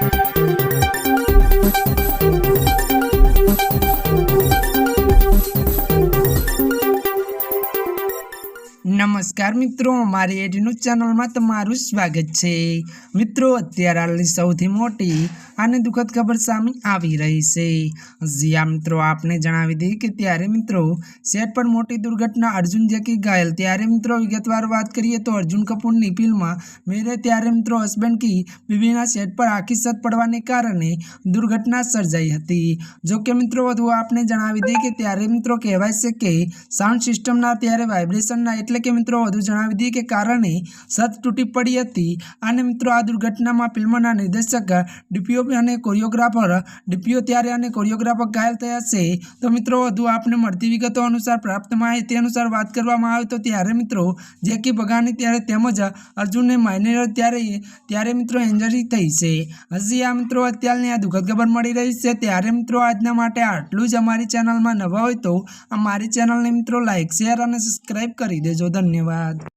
Thank you. નમસ્કાર મિત્રો, મારી એડીનું ચેનલમાં તમારું સ્વાગત છે. મિત્રો, અત્યારે હાલની સૌથી મોટી અને દુઃખદ ખબર સામે આવી રહી છે. જ્યાં મિત્રો, આપને જણાવી દઈએ કે ત્યારે, મિત્રો, સેટ પર મોટી દુર્ઘટના અર્જુન જેકી ઘાયલ. ત્યારે, મિત્રો, વિગતવાર વાત કરીએ તો અર્જુન કપૂરની ફિલ્મ મેરે ત્યારે, મિત્રો હસબન્ડ કી બીબીના સેટ પર આખી સત પડવાને કારણે દુર્ઘટના સર્જાઈ હતી. જો કે મિત્રો, વધુ આપને જણાવી દઈએ કે ત્યારે, મિત્રો, કહેવાય છે કે સાઉન્ડ સિસ્ટમના ત્યારે વાઇબ્રેશનના એટલે કે મિત્રો વધુ જણાવી દઈએ કે કારણે સત તૂટી પડી હતી. અને મિત્રો આ દુર્ઘટનામાં ફિલ્મના નિર્દેશક ડીપીઓ અને કોરિયોગ્રાફર, ડીપીઓ ત્યારે અને કોરિયોગ્રાફર ઘાયલ થયા છે. તો મિત્રો વધુ આપને મળતી વિગતો અનુસાર પ્રાપ્ત માહિતી અનુસાર વાત કરવામાં આવે તો ત્યારે મિત્રો જેકી બગાની ત્યારે તેમજ અર્જુનને માઇનર ત્યારે ત્યારે મિત્રો ઇન્જરી થઈ છે. હજી આ મિત્રો અત્યારની આ દુઃખદ ખબર મળી રહી છે. ત્યારે મિત્રો આજના માટે આટલું જ. અમારી ચેનલમાં નવા હોય તો અમારી ચેનલને મિત્રો લાઇક શેર અને સબસ્ક્રાઈબ કરી દેજો. ધન્યવાદ.